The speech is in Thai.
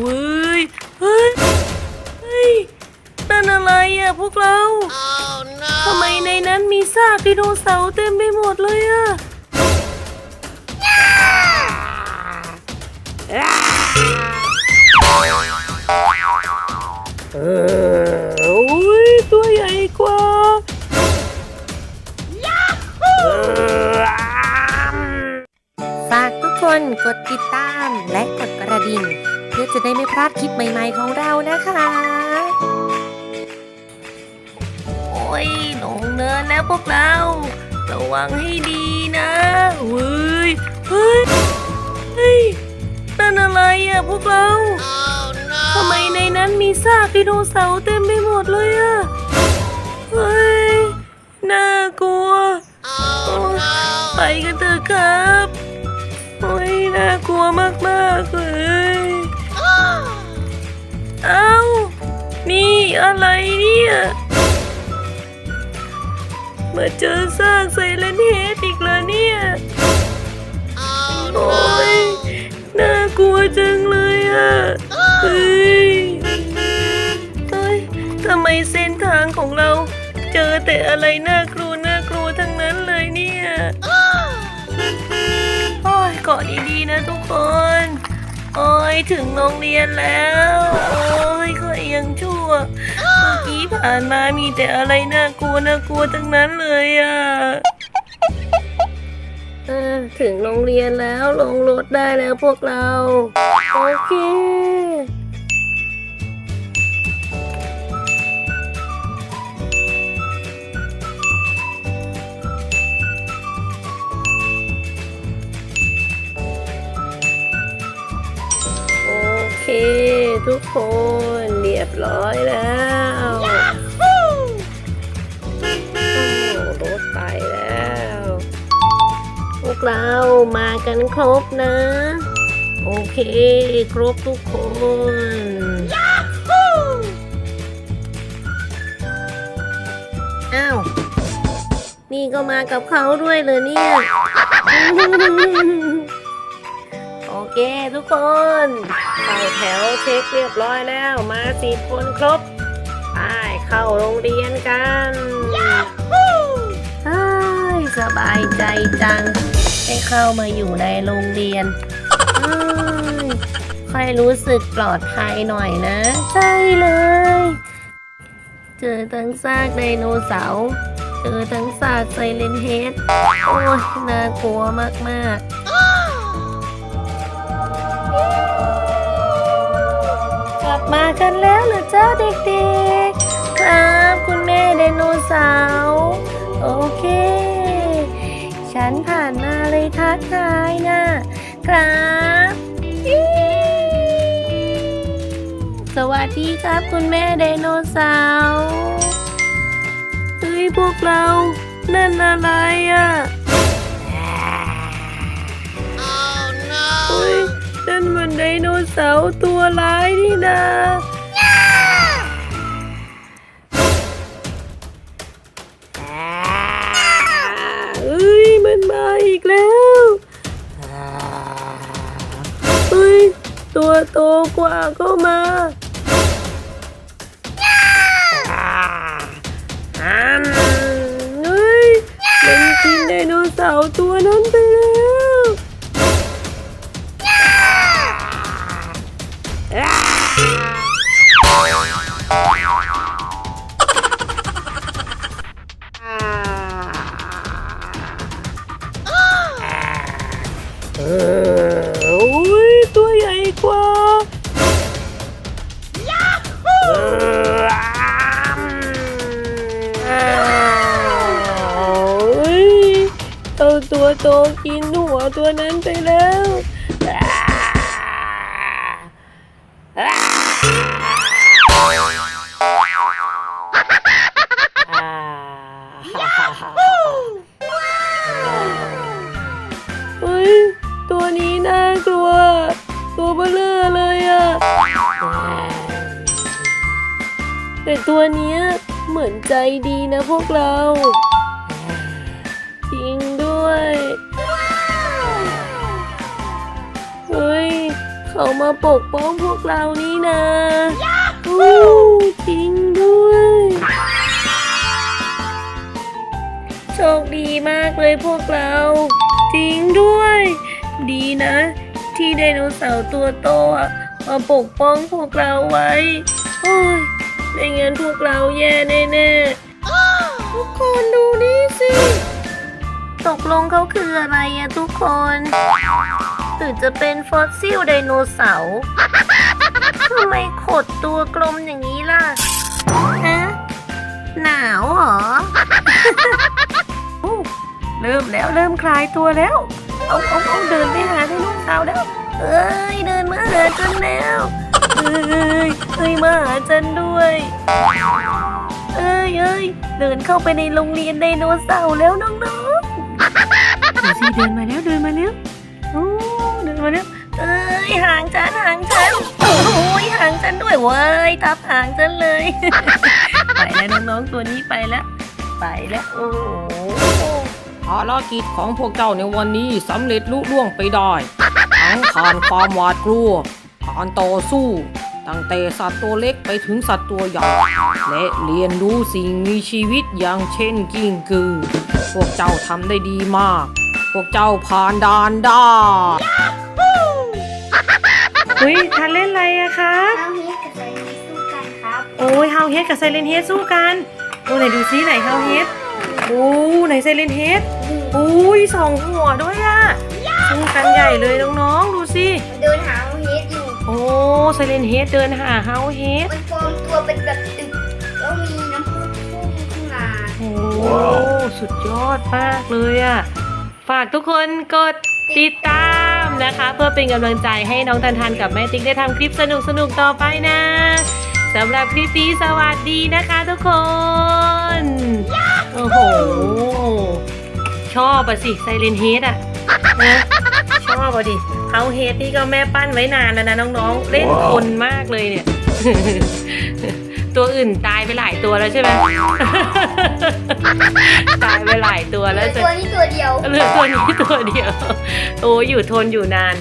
เฮ้ยเฮ้ยเฮ้ยนั่นอะไรอะพวกเราทำไมในนั้นมีซากไดโนเสาร์เต็มไปหมดเลยอะเออโอ้ยตัวใหญ่กว่าฝากทุกคนกดติดตามและกดกระดิ่ง พื่อจะได้ไม่พลาดคลิปใหม่ ๆของเรานะคะ โอ้ยหลงเนินแล้วพวกเรา ระวังให้ดีนะเฮ้ยเฮ้ยเฮ้ยนั่นอะไรอะพวกเราทำไมในนั้นมีซากไดโนเสาร์เต็มไปหมดเลยอะเฮ้ยน่ากลัวไปกันเถอะครับ โอ้ยน่ากลัวมากๆเลย อ้านี่อะไรเนี่ยมาเจอซากไซเลนเฮดอีกแล้วเนี่ยโอ้ยน่ากลัวจังเลยอะเฮ้ยเฮ้ยทำไมเส้นทางของเราเจอแต่อะไรน่า ยถึงโรงเรียนแล้วโอ้ยก็ยังชั่วเมื่อกี้ผ่านมามีแต่อะไรน่ากลัวน่ากลัวทั้งนั้นเลยอะถึงโรงเรียนแล้วลงรถได้แล้วพวกเรา โอเค ทุกคนเรียบร้อยแล้วรถไปแล้ว พวกเรามากันครบนะ โอเค ครบทุกคนอ้าว นี่ก็มากับเขาด้วยเลยเนี่ย เคทุกคนเข้าแถวเช็คเรียบร้อยแล้ว มาสิบคนครบไปเข้าโรงเรียนกันยสบายใจจังได้เข้ามาอยู่ในโรงเรียนเฮ้ยค่อยรู้สึกปลอดภัยหน่อยนะ ใช่เลย เจอทั้งซากไดโนเสาร์เจอทั้งซากไซเลนเฮดโอ้ยน่ากลัวมากๆ มากันแล้วหรือเจ้าเด็กๆ ครับคุณแม่ไดโนเสาร์โอเค ฉันผ่านมาเลยทักทายนะครับสวัสดีครับคุณแม่ไดโนเสาร์เฮ้ยพวกเรา นั่นอะไรอะ เสาร์ตัวร้ายนี่นะเอ้ยมันมาอีกแล้วเฮ้ยตัวโตกว่าก็มาอันเฮ้ยมันกินไดโนเสาร์ตัวนั้นไปแล้ว ออโอ้ยตัวใหญ่กว่าเอออ้าวเฮ้ยเอาตัวโตกินหัวตัวนั้นไปแล้วอ่าเแต่ตัวเนี้ยเหมือนใจดีนะพวกเรา จริงด้วย เฮ้ย เขามาปกป้องพวกเรานี่นะอู้จริงด้วย โชคดีมากเลยพวกเรา จริงด้วย ดีนะ ที่ไดโนเสาร์ตัวโตมาปกป้องพวกเราไว้ โอ้ย ไม่งั้นพวกเราแย่แน่ๆ ทุกคนดูนี่สิ ตกลงเขาคืออะไรอะทุกคนหรือจะเป็นฟอสซิลไดโนเสาร์ทำไมขดตัวกลมอย่างนี้ล่ะ ฮะ หนาวเหรอโอ้เริ่มแล้วเริ่มคลายตัวแล้ว เอาเอาเอาเดินไปหาไดโนเสาร์แล้ว เอ้ยเดินมาหาฉันแล้ว เอ้ย เอ้ยมาหาฉันด้วย เอ้ยเอ้ยเดินเข้าไปในโรงเรียนไดโนเสาร์แล้วน้องๆดูสิเดินมาแล้วเดินมาแล้วโอ้เดินมาแล้วเอ้ยห่างฉันห่างฉันโอ้ยห่างฉันด้วยเว้ยทับห่างฉันเลย ไปแล้วน้องๆตัวนี้ไปแล้วไปแล้วโอ้โหภารกิจของพวกเจ้าในวันนี้สำเร็จลุล่วงไปได้ทั้งผ่านความหวาดกลัวผ่านต่อสู้ ตั้งแต่สัตว์ตัวเล็กไปถึงสัตว์ตัวใหญ่ และเรียนรู้สิ่งมีชีวิตอย่างเช่นกิ้งกือ พวกเจ้าทำได้ดีมาก พวกเจ้าผ่านด่านได้เฮ้ยทันเล่นอะไรอะครับเอาเฮดกับไซนีสู้กันครับ โอ้ยเฮาเฮดกับไซเลนเฮดสู้กันโอ้ไหนดูซิไหนเฮาเฮดโอ้ไหนไซเลนเฮดโอ้ยสองหัวด้วยอะสู้กันใหญ่เลยน้องๆดูสิมันเดินหาเอาเฮดอยู่ โอ้ไซเลนเฮดเดินหาเฮาเฮดมันปลอมตัวเป็นแบบตึกแล้วมีน้ำพุพุ่งขึ้นมาโอ้สุดยอดมากเลยอะฝากทุกคนกดติดตามนะคะ เพื่อเป็นกำลังใจให้น้องทันทันกับแม่ติ๊กได้ทำคลิปสนุกๆต่อไปนะสำหรับคลิปนี้สวัสดีนะคะทุกคน โอ้โห ชอบอะสิไซเลนเฮดอะนะชอบอะดิ เฮาเฮดนี่ก็แม่ปั้นไว้นานแล้วนะน้องๆ เล่นคนมากเลยเนี่ย ตัวอื่นตายไปหลายตัวแล้วใช่ไหม ตายไปหลายตัวเหลืแล้วอจะตัวนี้ตัวเดียวเหลือตัวนี้ตัวเดียว โอ้อยู่ทนอยู่นาน